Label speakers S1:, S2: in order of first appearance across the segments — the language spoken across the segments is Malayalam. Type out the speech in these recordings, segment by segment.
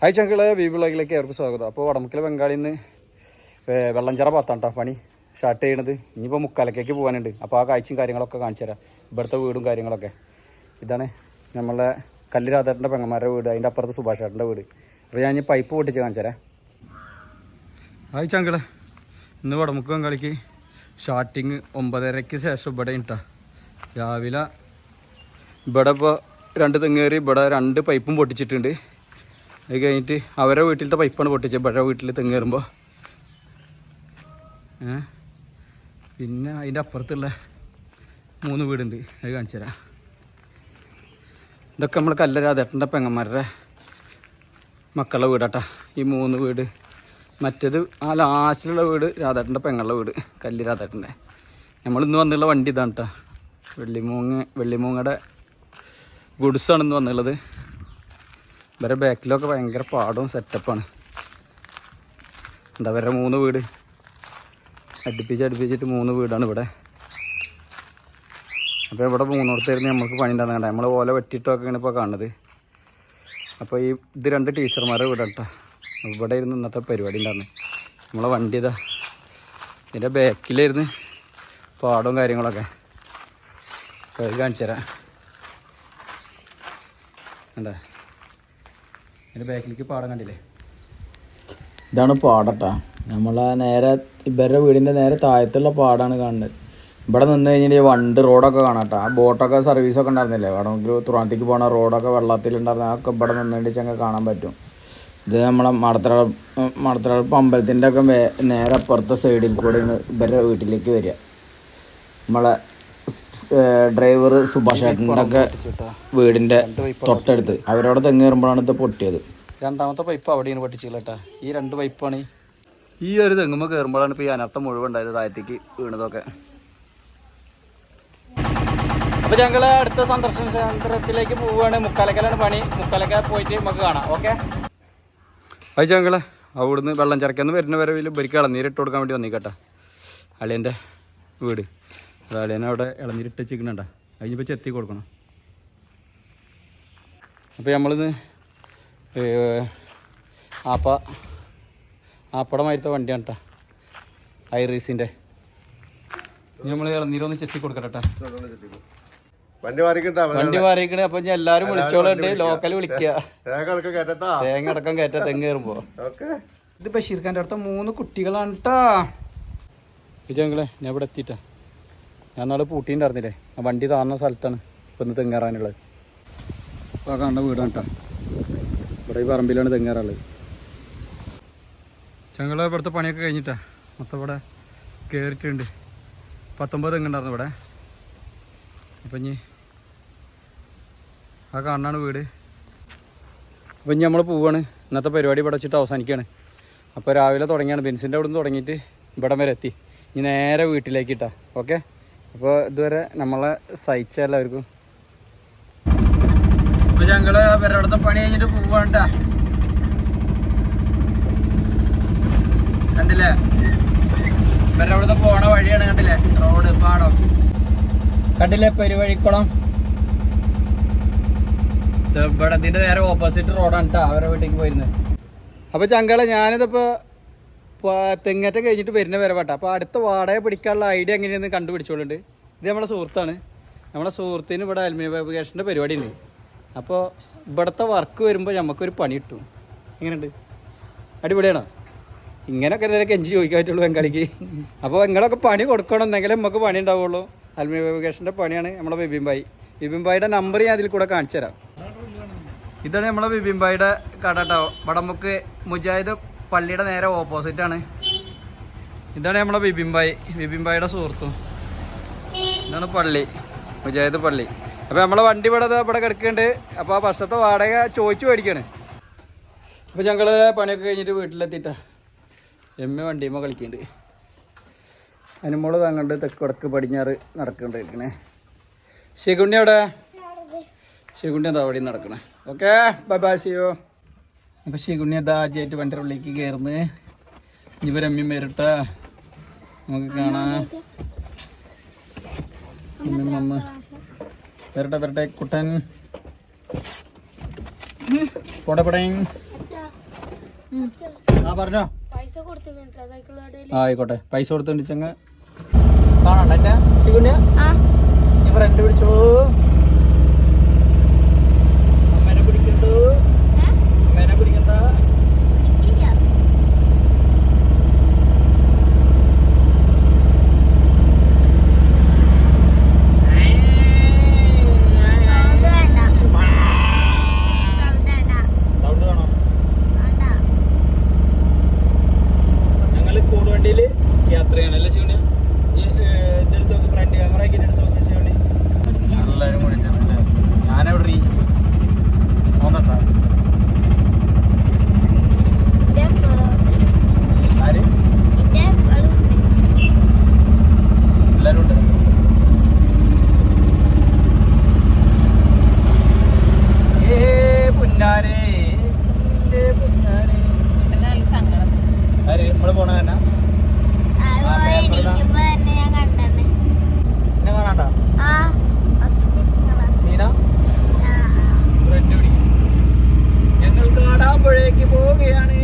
S1: ഹായ് ചങ്കൾ ബി ബ്ലോഗിലേക്ക് അവർക്ക് സ്വാഗതം. അപ്പോൾ വടമുക്കിലെ ബംഗാളിൽ നിന്ന് വെള്ളഞ്ചിറ ഭാഗത്താണ് കേട്ടോ പണി സ്റ്റാർട്ട് ചെയ്യണത്. ഇനിയിപ്പോൾ മുക്കാലക്കേക്ക് പോകാനുണ്ട് അപ്പോൾ ആ കാഴ്ചയും കാര്യങ്ങളൊക്കെ കാണിച്ചു തരാം. ഇവിടുത്തെ വീടും കാര്യങ്ങളൊക്കെ. ഇതാണ് നമ്മളെ കല്ല് രാധേട്ടന്റെ പെങ്ങന്മാരുടെ വീട്. അതിന്റെ അപ്പുറത്ത് സുഭാഷ് വീട്. അപ്പോൾ ഞാൻ പൈപ്പ് പൊട്ടിച്ച് കാണിച്ചു തരാം. ഹായ് ചങ്കൾ ഇന്ന് വടമുക്ക് ബംഗാളിക്ക് സ്റ്റാർട്ടിങ് ഒമ്പതരയ്ക്ക് ശേഷം ഇവിടെ ഇട്ടാ രാവിലെ ഇവിടെ ഇപ്പോൾ രണ്ട് തെങ്ങേറി ഇവിടെ രണ്ട് പൈപ്പും പൊട്ടിച്ചിട്ടുണ്ട്. അത് കഴിഞ്ഞിട്ട് അവരെ വീട്ടിലത്തെ പൈപ്പാണ് പൊട്ടിച്ചത്. പഴയ വീട്ടിൽ തെങ്ങേറുമ്പോൾ പിന്നെ അതിന്റെ അപ്പുറത്തുള്ള മൂന്ന് വീടുണ്ട്. അത് കാണിച്ചു തരാം. ഇതൊക്കെ നമ്മൾ കല്ലരാധേട്ടന്റെ പെങ്ങന്മാരുടെ മക്കളുടെ വീടാട്ടാ. ഈ മൂന്ന് വീട്. മറ്റേത് ആ ലാസ്റ്റിലുള്ള വീട് രാധേട്ടന്റെ പെങ്ങളുടെ വീട്. കല്ല് രാധേട്ടന്റെ. നമ്മൾ ഇന്ന് വന്നുള്ള വണ്ടി ഇതാണ് കേട്ടോ വെള്ളിമൂങ്ങ വെള്ളിമൂങ്ങയുടെ ഗുഡ്സാണ് ഇന്ന് വന്നുള്ളത് ഇവരെ ബാക്കിലൊക്കെ ഭയങ്കര പാടവും സെറ്റപ്പാണ് എന്താ വരെ മൂന്ന് വീട്? അടുപ്പിച്ച് അടുപ്പിച്ചിട്ട് മൂന്ന് വീടാണ് ഇവിടെ. അപ്പോൾ ഇവിടെ മൂന്നിടത്തായിരുന്നു നമുക്ക് പണി ഉണ്ടാകുന്നുണ്ട് നമ്മൾ ഓല വെട്ടിയിട്ടൊക്കെയാണ് ഇപ്പോൾ കാണുന്നത്. അപ്പോൾ ഈ ഇത് രണ്ട് ടീച്ചർമാരെ വീടാണ് കേട്ടോ ഇവിടെ ഇരുന്ന് ഇന്നത്തെ പരിപാടി ഉണ്ടായിരുന്നു നമ്മളെ വണ്ടി ഇതാ. ഇതിന്റെ ബാക്കിലായിരുന്നു പാടവും കാര്യങ്ങളൊക്കെ. കാണിച്ചു തരാം കണ്ടേ? ഇതിന്റെ ബാക്കിലേക്ക് പാടം കണ്ടില്ലേ?
S2: ഇതാണ് പാടട്ടാ. നമ്മളെ നേരെ ഇവരുടെ വീടിന്റെ നേരെ താഴത്തുള്ള പാടാണ് കാണുന്നത്. ഇവിടെ നിന്ന് കഴിഞ്ഞാൽ വണ്ട് റോഡൊക്കെ കാണാട്ടാ. ആ ബോട്ടൊക്കെ സർവീസൊക്കെ ഉണ്ടായിരുന്നില്ലേ? വേണമെങ്കിൽ തുറാത്തേക്ക് പോണ റോഡൊക്കെ വെള്ളത്തിലുണ്ടായിരുന്ന അതൊക്കെ ഇവിടെ നിന്നിട്ട് ചങ്ങ കാണാൻ പറ്റും. ഇത് നമ്മളെ മടത്തറ മടത്തറ അമ്പലത്തിന്റെ ഒക്കെ നേരെ അപ്പുറത്തെ സൈഡിൽ കൂടെയാണ് ഇവരുടെ വീട്ടിലേക്ക് വരിക. നമ്മളെ ഡ്രൈവർ സുഭാഷ് ഏട്ടന്റെ ഒക്കെ വീടിന്റെ തൊട്ടടുത്ത്. അവരോട് തെങ്ങേറുമ്പോഴാണ് ഇത് പൊട്ടിയത്.
S1: രണ്ടാമത്തെ പൈപ്പ് അവിടെയാണ് പൊട്ടിച്ചില്ലേട്ടാ ഈ രണ്ട് പൈപ്പാണ് ഈ ഒരു തെങ്ങുമ്പോൾ കയറുമ്പോഴാണ് ഇപ്പോൾ ഈ അനർത്ഥം മുഴുവൻ ഉണ്ടായത് താഴത്തേക്ക് വീണതൊക്കെ. അപ്പോൾ ഞങ്ങൾ അടുത്ത സന്ദർശന കേന്ദ്രത്തിലേക്ക് പോവുകയാണ്. മുക്കാലക്കലാണ് പണി. മുക്കാലക്ക പോയിട്ട് നമുക്ക് കാണാം. ഓക്കെ അത് ഞങ്ങളെ അവിടുന്ന് വെള്ളം ചിറക്കാന്ന് വരുന്ന വരവിൽ ബരിക്ക് ഇളനീരിട്ട് കൊടുക്കാൻ വേണ്ടി വന്നിക്കട്ടെ. അളിയന്റെ വീട്. അളിയനെ ഇളഞ്ഞിട്ട് വെച്ചിരിക്കണണ്ട. അതിനിപ്പോൾ ചെത്തി കൊടുക്കണം. അപ്പോൾ നമ്മളിന്ന് ആപ്പ ആപ്പട മാരിത്ത വണ്ടിയാണ് കേട്ടോ ഐറീസിന്റെ ഇനി നമ്മൾ ഇളനീരൊന്ന് ചെത്തി കൊടുക്കട്ടെ
S3: വണ്ടി
S1: മാറിക്കണ അപ്പൊ ഞാൻ എല്ലാരും വിളിച്ചോളുണ്ട് ലോക്കൽ വിളിക്കുക
S3: തേങ്ങ
S1: അടക്കം കയറ്റ തെങ്ങ് കയറുമ്പോ
S3: ഓക്കെ.
S1: ഇത് ബഷീർ ഖാന്റെ അടുത്ത മൂന്ന് കുട്ടികളാണ് കേട്ടാ വിജയങ്ങളെ ഞാൻ ഇവിടെ എത്തിയിട്ടാ ഞാൻ നാളെ പൂട്ടിണ്ടായിരുന്നില്ലേ ആ വണ്ടി താന്ന സ്ഥലത്താണ് ഇപ്പൊ ഇന്ന് തെങ്ങേറാനുള്ളത്. അപ്പോൾ ആ കാണുന്ന വീടാണ് കേട്ടോ ഇവിടെ ഈ പറമ്പിലാണ് തെങ്ങേറുള്ളത് ഞങ്ങൾ ഇവിടുത്തെ പണിയൊക്കെ കഴിഞ്ഞിട്ടാ. മൊത്തം ഇവിടെ കയറിയിട്ടുണ്ട് പത്തൊമ്പത് തെങ്ങുണ്ടായിരുന്നു ഇവിടെ. അപ്പം ഇനി ആ കാണാണ് വീട്. അപ്പം ഇനി നമ്മൾ പോവാണ്. ഇന്നത്തെ പരിപാടി ഇവിടെ വെച്ചിട്ട് അവസാനിക്കുകയാണ് അപ്പോൾ രാവിലെ തുടങ്ങിയാണ്. ബെൻസിന്റെ അവിടെ നിന്ന് തുടങ്ങിയിട്ട് ഇവിടം വരെ എത്തി. ഇനി നേരെ വീട്ടിലേക്ക് ഇട്ടാ ഓക്കെ? അപ്പോൾ ഇതുവരെ നമ്മളെ സഹിച്ച എല്ലാവർക്കും. അപ്പോൾ ഞങ്ങൾ പണി കഴിഞ്ഞിട്ട് പോവാണ്ട. കണ്ടില്ലേ? ഇവരവിടുത്തെ പോണ വഴിയാണ് കണ്ടില്ലേ? റോഡ് പാടം. കണ്ടില്ലേ പെരുവഴിക്കുളം? ഇവിടെ ഇതിന്റെ നേരെ ഓപ്പോസിറ്റ് റോഡാണ് കേട്ടോ അവരുടെ വീട്ടിലേക്ക് പോയിരുന്നത് അപ്പോൾ ചങ്കളെ ഞാനിതിപ്പോൾ തെങ്ങേറ്റം കഴിഞ്ഞിട്ട് വരുന്ന വരവാട്ടോ അപ്പോൾ അടുത്ത വാടക പിടിക്കാനുള്ള ഐഡിയ എങ്ങനെയാണെന്ന് കണ്ടുപിടിച്ചോളുണ്ട്. ഇത് നമ്മളെ സുഹൃത്താണ്. നമ്മളെ സുഹൃത്തിന് ഇവിടെ അലുമിനിയം ഫാബ്രിക്കേഷന്റെ പരിപാടി ഉണ്ട് അപ്പോൾ ഇവിടുത്തെ വർക്ക് വരുമ്പോൾ നമുക്കൊരു പണി കിട്ടും. എങ്ങനെയുണ്ട്? അടിപൊളിയാണോ? ഇങ്ങനെയൊക്കെ എന്തെങ്കിലും കെഞ്ചി ചോദിക്കാൻ പറ്റുള്ളൂ ബംഗാളിക്ക് അപ്പോൾ നിങ്ങളൊക്കെ പണി കൊടുക്കണം എന്നെങ്കിലും നമുക്ക് പണി ഉണ്ടാവുള്ളൂ. അലുമിനിയം ഫാബ്രിക്കേഷന്റെ പണിയാണ് നമ്മുടെ ബിബിംബായി ബിബിംബായിയുടെ നമ്പർ ഞാൻ അതിൽ കൂടെ കാണിച്ചു തരാം. ഇതാണ് നമ്മളെ ബിബിംബായിയുടെ കട കേട്ടോ വടമുക്ക് മുജാഹിദ് പള്ളിയുടെ നേരെ ഓപ്പോസിറ്റ് ആണ്. ഇതാണ് നമ്മളെ ബിബിംബായി ബിബിംബായിയുടെ സുഹൃത്തും. ഇതാണ് പള്ളി. മുജാഹിദ് പള്ളി. അപ്പോൾ നമ്മളെ വണ്ടി ഇവിടെ ഇവിടെ കിടക്കുന്നുണ്ട്. അപ്പോൾ ആ ഭക്ഷണത്തെ വാടക ചോദിച്ചു മേടിക്കാണ്. അപ്പോൾ ഞങ്ങൾ പണിയൊക്കെ കഴിഞ്ഞിട്ട് വീട്ടിലെത്തിയിട്ടാ എമ്മ വണ്ടിയുമ്പോൾ കളിക്കുന്നുണ്ട് അനുമോൾ താങ്ങണ്ട് തെക്ക് വടക്ക് പടിഞ്ഞാറ് നടക്കണ്ടിരിക്കണേ ശികുണ്ണി അവിടെ. ശികുണ്ണി എന്താ അവിടെ നടക്കണേ. ഓക്കെ ബൈ ബൈ സിയോ അപ്പൊ ശിഗുണി അത് ആദ്യമായിട്ട് വണ്ടിയുടെ ഉള്ളിലേക്ക് കയറുന്നത് ഇവരമ്മിയും വരട്ട നമുക്ക് കാണാം. വരട്ടെ വരട്ടെ കുട്ടൻ. ആയിക്കോട്ടെ. പൈസ കൊടുത്തോണ്ടിച്ചങ്ങ് ചെങ്ങ കാണണ്ടേ ശിഗുണ്യ? ഇവർ രണ്ട് പിടിച്ചോ നമ്മൾ പോണ തന്നെ? ബ്രെഡ് ഞങ്ങൾ കാടാമ്പുഴേക്ക് പോവുകയാണ്.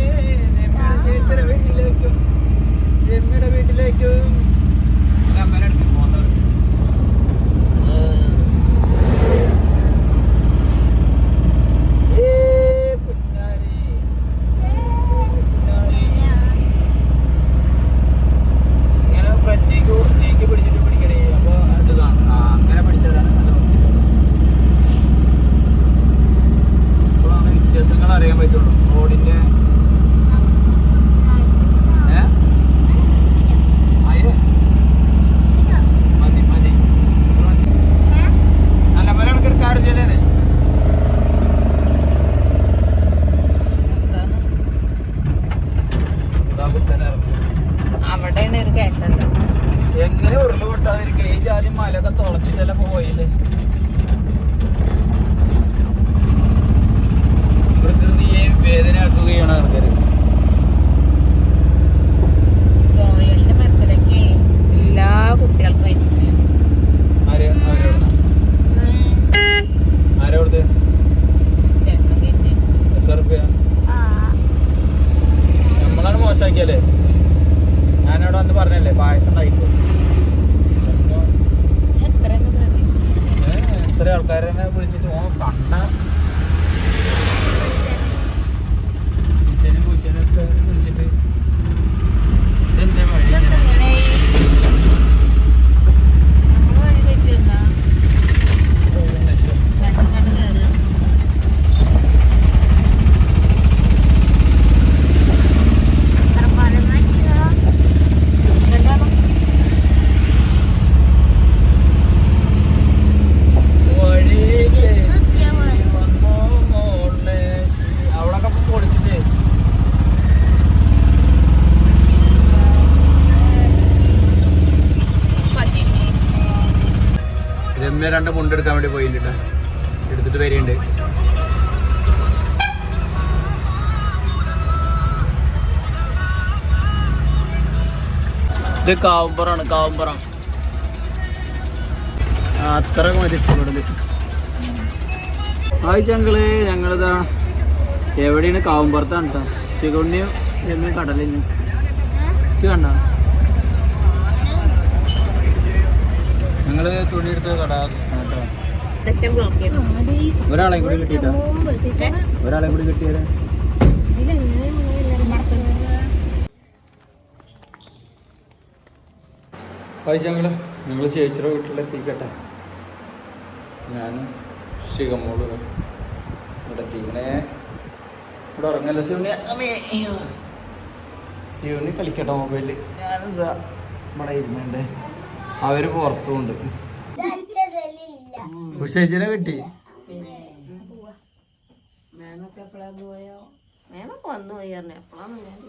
S4: 见嘞 രണ്ട്
S1: മുണ്ട് എടുക്കാൻ വേണ്ടി പോയിട്ടുണ്ട്. എടുത്തിട്ട് വരുന്നുണ്ട് ഇത് കാവുംപുറാണ് കാവുംപുറം അത്ര മതി ഇഷ്ടപ്പെടുന്നത് ഞങ്ങളിതാ എവിടെയാണ്? കാവുംപുറത്താണ് കേട്ടോ ശികുണ്ണിയും കടലിനും ഇത് കണ്ടോ? ഞങ്ങൾ തുണിയെടുത്ത് കട ഒരാളെ കൂടി കിട്ടിയിട്ടോ? ഒരാളെ കൂടി കിട്ടിയത്? കഴിച്ച ഞങ്ങൾ ഞങ്ങൾ ചേച്ചിയുടെ വീട്ടിലെത്തിക്കട്ടെ. ഞാനും ശിഖമോൾ ഇവിടെ. എത്തിക്കണേ. ഇവിടെ ഉറങ്ങല്ല ശിവണി ശിവണി കളിക്കട്ടെ മൊബൈലിൽ ഞാനിതാ ഇവിടെ ഇരുന്നുണ്ട്. അവർ പുറത്തുണ്ട്. ഉഷേച്ചിനെ കിട്ടി.
S4: മേമൊക്കെ എപ്പോഴാ പോയോ? മേമൊക്കെ വന്നു പോയി എപ്പോഴാന്ന് ഞാൻ